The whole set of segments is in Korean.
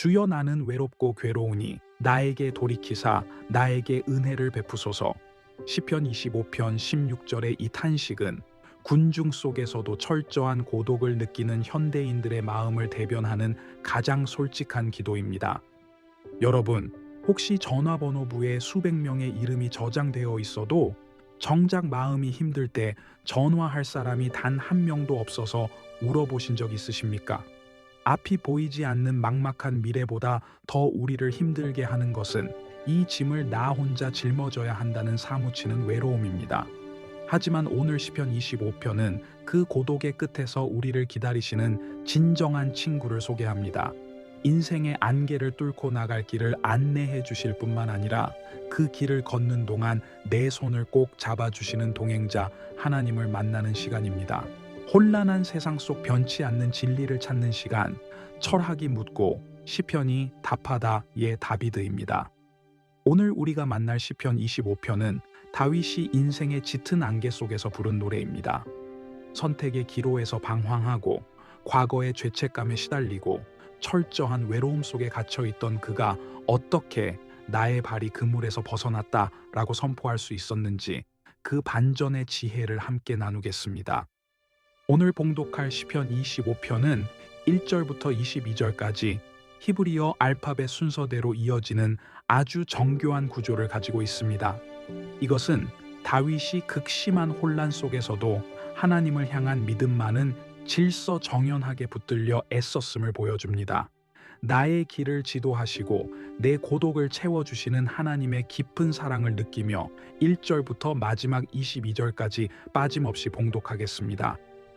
주여 나는 외롭고 괴로우니 나에게 돌이키사 나에게 은혜를 베푸소서. 시편 25편 16절의 이 탄식은 군중 속에서도 철저한 고독을 느끼는 현대인들의 마음을 대변하는 가장 솔직한 기도입니다. 여러분, 혹시 전화번호부에 수백 명의 이름이 저장되어 있어도 정작 마음이 힘들 때 전화할 사람이 단 한 명도 없어서 울어보신 적 있으십니까? 앞이 보이지 않는 막막한 미래보다 더 우리를 힘들게 하는 것은 이 짐을 나 혼자 짊어져야 한다는 사무치는 외로움입니다. 하지만 오늘 시편 25편은 그 고독의 끝에서 우리를 기다리시는 진정한 친구를 소개합니다. 인생의 안개를 뚫고 나갈 길을 안내해 주실 뿐만 아니라 그 길을 걷는 동안 내 손을 꼭 잡아 주시는 동행자 하나님을 만나는 시간입니다. 혼란한 세상 속 변치 않는 진리를 찾는 시간, 철학이 묻고 시편이 답하다의 다비드입니다. 오늘 우리가 만날 시편 25편은 다윗이 인생의 짙은 안개 속에서 부른 노래입니다. 선택의 기로에서 방황하고 과거의 죄책감에 시달리고 철저한 외로움 속에 갇혀 있던 그가 어떻게 나의 발이 그물에서 벗어났다라고 선포할 수 있었는지 그 반전의 지혜를 함께 나누겠습니다. 오늘 봉독할 시편 25편은 1절부터 22절까지 히브리어 알파벳 순서대로 이어지는 아주 정교한 구조를 가지고 있습니다. 이것은 다윗이 극심한 혼란 속에서도 하나님을 향한 믿음만은 질서 정연하게 붙들려 애썼음을 보여줍니다. 나의 길을 지도하시고 내 고독을 채워주시는 하나님의 깊은 사랑을 느끼며 1절부터 마지막 22절까지 빠짐없이 봉독하겠습니다.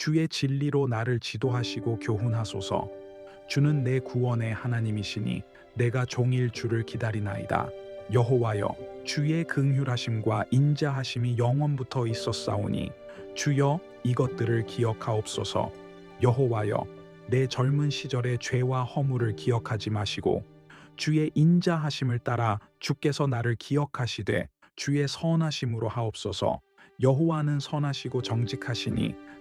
주의 진리로 나를 지도하시고 교훈하소서. 주는 내 구원의 하나님이시니 내가 종일 주를 기다리나이다. 여호와여, 주의 긍휼하심과 인자하심이 영원부터 있었사오니 주여 이것들을 기억하옵소서. 여호와여, 내 젊은 시절의 죄와 허물을 기억하지 마시고 주의 인자하심을 따라 주께서 나를 기억하시되 주의 선하심으로 하옵소서. 여호와는 선하시고 정직하시니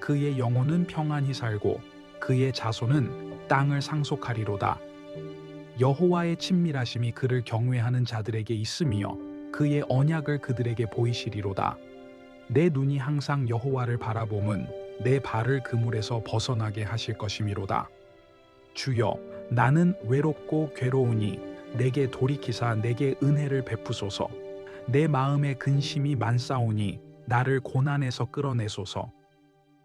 그의 영혼은 평안히 살고 그의 자손은 땅을 상속하리로다. 여호와의 친밀하심이 그를 경외하는 자들에게 있으며 그의 언약을 그들에게 보이시리로다. 내 눈이 항상 여호와를 바라봄은 내 발을 그물에서 벗어나게 하실 것이미로다. 주여, 나는 외롭고 괴로우니 내게 돌이키사 내게 은혜를 베푸소서. 내 마음에 근심이 많사오니 나를 고난에서 끌어내소서.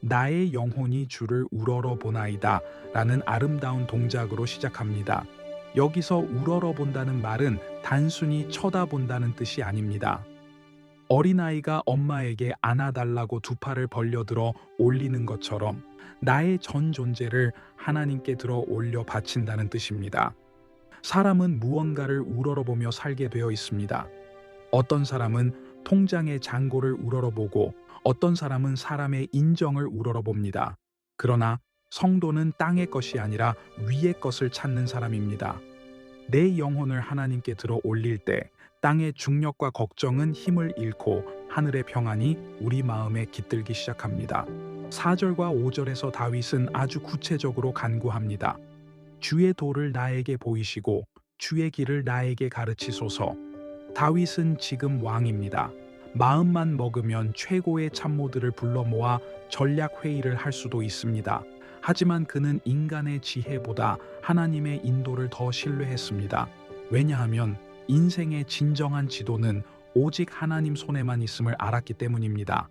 나의 영혼이 주를 우러러 보나이다 라는 아름다운 동작으로 시작합니다. 여기서 우러러 본다는 말은 단순히 쳐다본다는 뜻이 아닙니다. 어린아이가 엄마에게 안아달라고 두 팔을 벌려들어 올리는 것처럼 나의 전 존재를 하나님께 들어 올려 바친다는 뜻입니다. 사람은 무언가를 우러러보며 살게 되어 있습니다. 어떤 사람은 통장의 잔고를 우러러보고 어떤 사람은 사람의 인정을 우러러봅니다. 그러나 성도는 땅의 것이 아니라 위의 것을 찾는 사람입니다. 내 영혼을 하나님께 들어 올릴 때 땅의 중력과 걱정은 힘을 잃고 하늘의 평안이 우리 마음에 깃들기 시작합니다. 4절과 5절에서 다윗은 아주 구체적으로 간구합니다. 주의 도를 나에게 보이시고 주의 길을 나에게 가르치소서. 다윗은 지금 왕입니다. 마음만 먹으면 최고의 참모들을 불러 모아 전략 회의를 할 수도 있습니다. 하지만 그는 인간의 지혜보다 하나님의 인도를 더 신뢰했습니다. 왜냐하면 인생의 진정한 지도는 오직 하나님 손에만 있음을 알았기 때문입니다.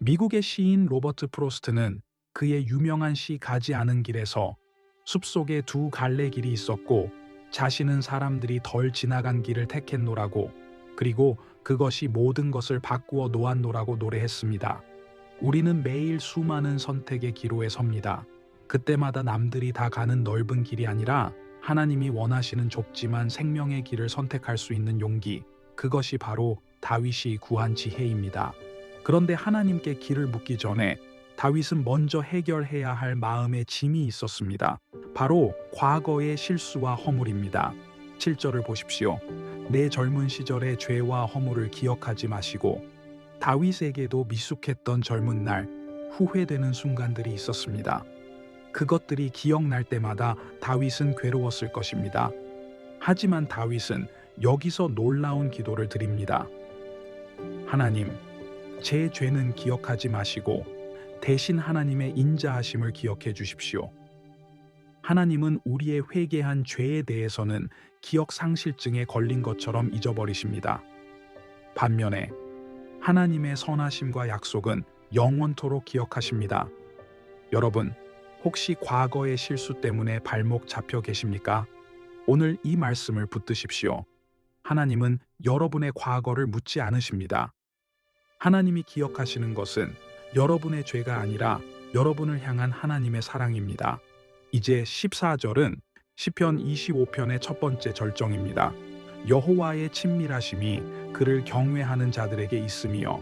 미국의 시인 로버트 프로스트는 그의 유명한 시 가지 않은 길에서 숲속에 두 갈래 길이 있었고 자신은 사람들이 덜 지나간 길을 택했노라고 그리고 그것이 모든 것을 바꾸어 놓았노라고 노래했습니다. 우리는 매일 수많은 선택의 기로에 섭니다. 그때마다 남들이 다 가는 넓은 길이 아니라 하나님이 원하시는 좁지만 생명의 길을 선택할 수 있는 용기, 그것이 바로 다윗이 구한 지혜입니다. 그런데 하나님께 길을 묻기 전에 다윗은 먼저 해결해야 할 마음의 짐이 있었습니다. 바로 과거의 실수와 허물입니다. 7절을 보십시오. 내 젊은 시절의 죄와 허물을 기억하지 마시고 다윗에게도 미숙했던 젊은 날 후회되는 순간들이 있었습니다. 그것들이 기억날 때마다 다윗은 괴로웠을 것입니다. 하지만 다윗은 여기서 놀라운 기도를 드립니다. 하나님, 제 죄는 기억하지 마시고 대신 하나님의 인자하심을 기억해 주십시오. 하나님은 우리의 회개한 죄에 대해서는 기억 상실증에 걸린 것처럼 잊어버리십니다. 반면에 하나님의 선하심과 약속은 영원토록 기억하십니다. 여러분, 혹시 과거의 실수 때문에 발목 잡혀 계십니까? 오늘 이 말씀을 붙드십시오. 하나님은 여러분의 과거를 묻지 않으십니다. 하나님이 기억하시는 것은 여러분의 죄가 아니라 여러분을 향한 하나님의 사랑입니다. 이제 14절은 시편 25편의 첫 번째 절정입니다. 여호와의 친밀하심이 그를 경외하는 자들에게 있으며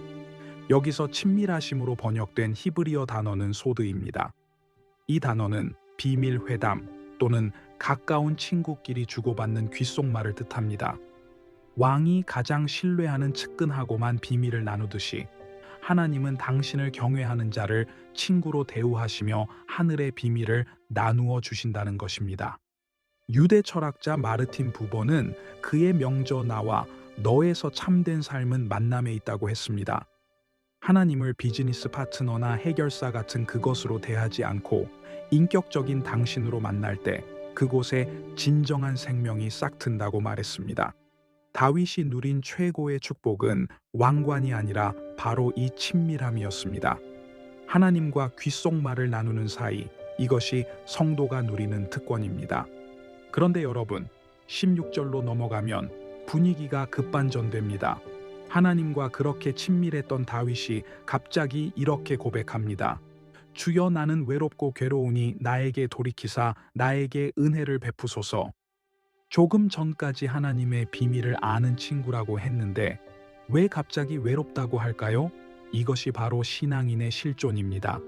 여기서 친밀하심으로 번역된 히브리어 단어는 소드입니다. 이 단어는 비밀 회담 또는 가까운 친구끼리 주고받는 귓속말을 뜻합니다. 왕이 가장 신뢰하는 측근하고만 비밀을 나누듯이 하나님은 당신을 경외하는 자를 친구로 대우하시며 하늘의 비밀을 나누어 주신다는 것입니다. 유대 철학자 마르틴 부버는 그의 명저 나와 너에서 참된 삶은 만남에 있다고 했습니다. 하나님을 비즈니스 파트너나 해결사 같은 그것으로 대하지 않고 인격적인 당신으로 만날 때 그곳에 진정한 생명이 싹 튼다고 말했습니다. 다윗이 누린 최고의 축복은 왕관이 아니라 바로 이 친밀함이었습니다. 하나님과 귓속말을 나누는 사이 이것이 성도가 누리는 특권입니다. 그런데 여러분, 16절로 넘어가면 분위기가 급반전됩니다. 하나님과 그렇게 친밀했던 다윗이 갑자기 이렇게 고백합니다. 주여 나는 외롭고 괴로우니 나에게 돌이키사 나에게 은혜를 베푸소서. 조금 전까지 하나님의 비밀을 아는 친구라고 했는데 왜 갑자기 외롭다고 할까요? 이것이 바로 신앙인의 실존입니다.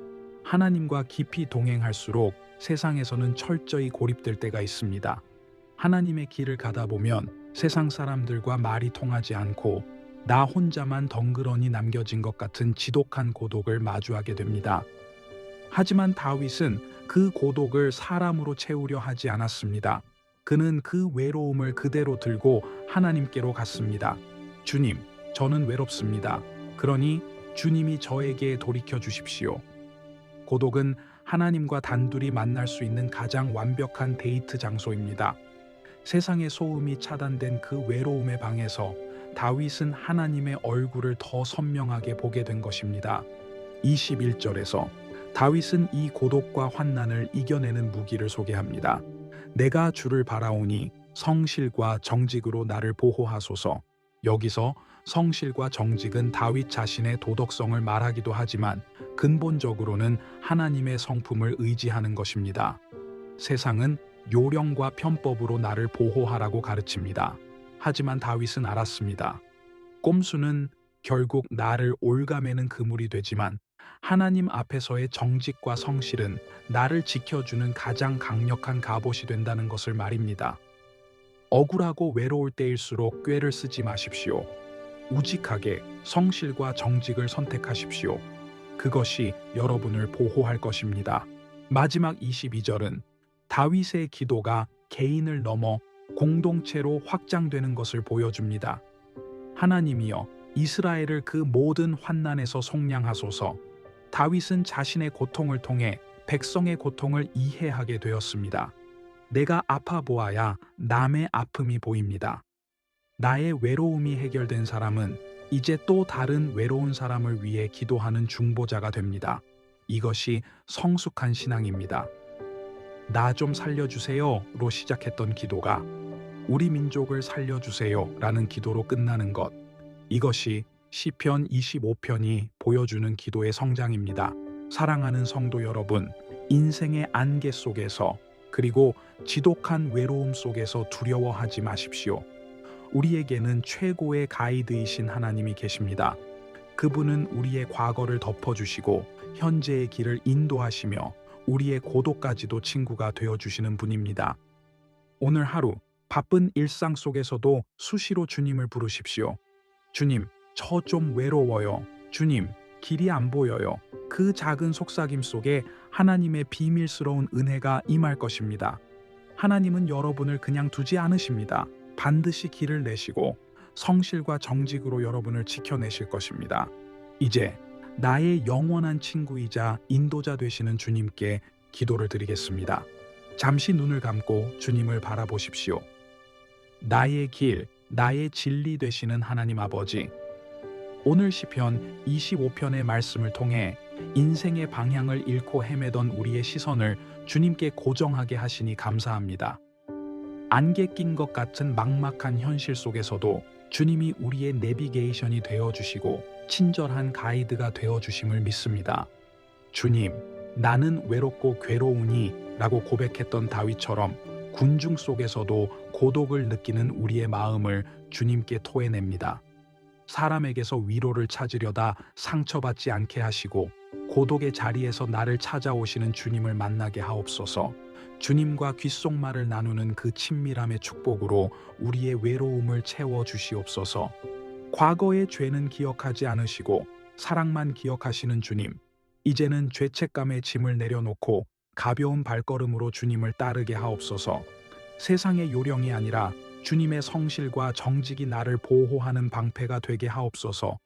하나님과 깊이 동행할수록 세상에서는 철저히 고립될 때가 있습니다. 하나님의 길을 가다 보면 세상 사람들과 말이 통하지 않고 나 혼자만 덩그러니 남겨진 것 같은 지독한 고독을 마주하게 됩니다. 하지만 다윗은 그 고독을 사람으로 채우려 하지 않았습니다. 그는 그 외로움을 그대로 들고 하나님께로 갔습니다. 주님, 저는 외롭습니다. 그러니 주님이 저에게 돌이켜 주십시오. 고독은 하나님과 단둘이 만날 수 있는 가장 완벽한 데이트 장소입니다. 세상의 소음이 차단된 그 외로움의 방에서 다윗은 하나님의 얼굴을 더 선명하게 보게 된 것입니다. 21절에서 다윗은 이 고독과 환난을 이겨내는 무기를 소개합니다. 내가 주를 바라오니 성실과 정직으로 나를 보호하소서. 여기서 성실과 정직은 다윗 자신의 도덕성을 말하기도 하지만 근본적으로는 하나님의 성품을 의지하는 것입니다. 세상은 요령과 편법으로 나를 보호하라고 가르칩니다. 하지만 다윗은 알았습니다. 꼼수는 결국 나를 올가매는 그물이 되지만 하나님 앞에서의 정직과 성실은 나를 지켜주는 가장 강력한 갑옷이 된다는 것을 말입니다. 억울하고 외로울 때일수록 꾀를 쓰지 마십시오. 우직하게 성실과 정직을 선택하십시오. 그것이 여러분을 보호할 것입니다. 마지막 22절은 다윗의 기도가 개인을 넘어 공동체로 확장되는 것을 보여줍니다. 하나님이여 이스라엘을 그 모든 환난에서 속량하소서. 다윗은 자신의 고통을 통해 백성의 고통을 이해하게 되었습니다. 내가 아파 보아야 남의 아픔이 보입니다. 나의 외로움이 해결된 사람은 이제 또 다른 외로운 사람을 위해 기도하는 중보자가 됩니다. 이것이 성숙한 신앙입니다. 나 좀 살려주세요로 시작했던 기도가 우리 민족을 살려주세요라는 기도로 끝나는 것. 이것이 시편 25편이 보여주는 기도의 성장입니다. 사랑하는 성도 여러분, 인생의 안개 속에서 그리고 지독한 외로움 속에서 두려워하지 마십시오. 우리에게는 최고의 가이드이신 하나님이 계십니다. 그분은 우리의 과거를 덮어주시고 현재의 길을 인도하시며 우리의 고독까지도 친구가 되어주시는 분입니다. 오늘 하루 바쁜 일상 속에서도 수시로 주님을 부르십시오. 주님, 저 좀 외로워요. 주님, 길이 안 보여요. 그 작은 속삭임 속에 하나님의 비밀스러운 은혜가 임할 것입니다. 하나님은 여러분을 그냥 두지 않으십니다. 반드시 길을 내시고 성실과 정직으로 여러분을 지켜내실 것입니다. 이제 나의 영원한 친구이자 인도자 되시는 주님께 기도를 드리겠습니다. 잠시 눈을 감고 주님을 바라보십시오. 나의 길, 나의 진리 되시는 하나님 아버지. 오늘 시편 25편의 말씀을 통해 인생의 방향을 잃고 헤매던 우리의 시선을 주님께 고정하게 하시니 감사합니다. 안개 낀 것 같은 막막한 현실 속에서도 주님이 우리의 내비게이션이 되어 주시고 친절한 가이드가 되어 주심을 믿습니다. 주님, 나는 외롭고 괴로우니 라고 고백했던 다윗처럼 군중 속에서도 고독을 느끼는 우리의 마음을 주님께 토해냅니다. 사람에게서 위로를 찾으려다 상처받지 않게 하시고 고독의 자리에서 나를 찾아오시는 주님을 만나게 하옵소서. 주님과 귓속말을 나누는 그 친밀함의 축복으로 우리의 외로움을 채워 주시옵소서. 과거의 죄는 기억하지 않으시고 사랑만 기억하시는 주님. 이제는 죄책감의 짐을 내려놓고 가벼운 발걸음으로 주님을 따르게 하옵소서. 세상의 요령이 아니라 주님의 성실과 정직이 나를 보호하는 방패가 되게 하옵소서.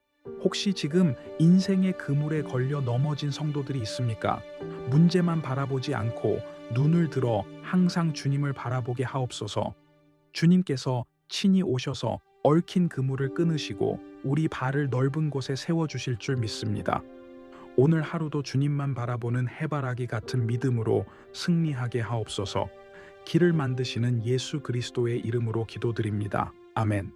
혹시 지금 인생의 그물에 걸려 넘어진 성도들이 있습니까? 문제만 바라보지 않고 눈을 들어 항상 주님을 바라보게 하옵소서. 주님께서 친히 오셔서 얽힌 그물을 끊으시고 우리 발을 넓은 곳에 세워 주실 줄 믿습니다. 오늘 하루도 주님만 바라보는 해바라기 같은 믿음으로 승리하게 하옵소서. 길을 만드시는 예수 그리스도의 이름으로 기도드립니다. 아멘.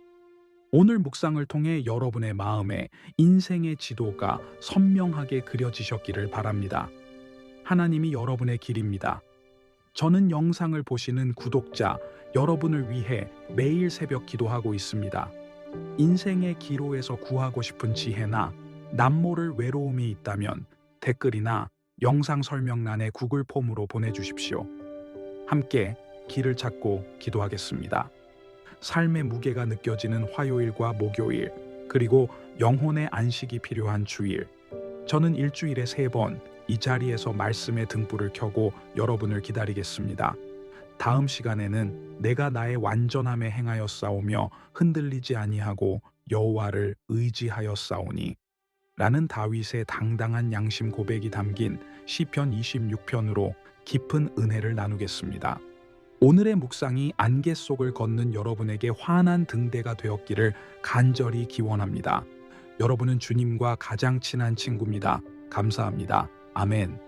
오늘 묵상을 통해 여러분의 마음에 인생의 지도가 선명하게 그려지셨기를 바랍니다. 하나님이 여러분의 길입니다. 저는 영상을 보시는 구독자 여러분을 위해 매일 새벽 기도하고 있습니다. 인생의 기로에서 구하고 싶은 지혜나 남모를 외로움이 있다면 댓글이나 영상 설명란에 구글 폼으로 보내주십시오. 함께 길을 찾고 기도하겠습니다. 삶의 무게가 느껴지는 화요일과 목요일, 그리고 영혼의 안식이 필요한 주일. 저는 일주일에 세 번 이 자리에서 말씀의 등불을 켜고 여러분을 기다리겠습니다. 다음 시간에는 내가 나의 완전함에 행하여 싸우며 흔들리지 아니하고 여호와를 의지하여 싸우니 라는 다윗의 당당한 양심 고백이 담긴 시편 26편으로 깊은 은혜를 나누겠습니다. 오늘의 묵상이 안개 속을 걷는 여러분에게 환한 등대가 되었기를 간절히 기원합니다. 여러분은 주님과 가장 친한 친구입니다. 감사합니다. 아멘.